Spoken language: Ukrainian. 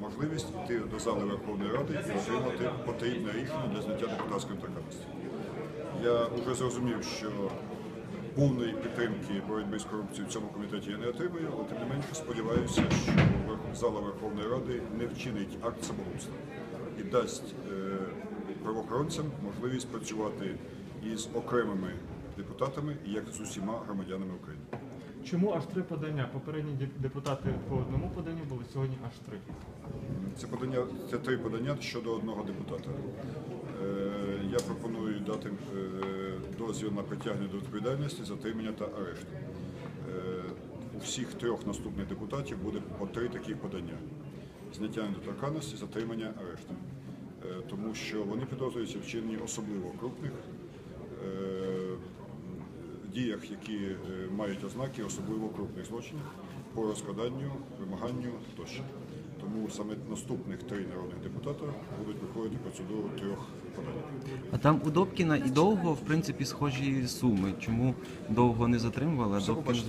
можливість йти до зали Верховної Ради і отримати потрібне рішення для зняття депутатської недоторканності. Я вже зрозумів, що повної підтримки боротьби з корупцією в цьому комітеті я не отримую, але тим не менше сподіваюся, що зала Верховної Ради не вчинить акт самогубства і дасть е, правоохоронцям можливість працювати із окремими депутатами, як з усіма громадянами України. Чому аж три подання? Попередні депутати по одному поданню були сьогодні аж три. Це подання це три подання щодо одного депутата. Е, я пропоную дати е, дозвіл на притягнення до відповідальності, затримання та арешт. Е, у всіх трьох наступних депутатів буде по три таких подання: зняття недоторканності, затримання, арешт. Е, тому що вони підозрюються в вчиненні особливо крупних діях, які е, мають ознаки особливо крупних злочинів по розкраданню, вимаганню тощо. Тому саме наступних три народних депутата будуть проходити процедуру трьох подань. А там у Добкіна і довго, в принципі, схожі суми. Чому довго не затримували, а Добкін...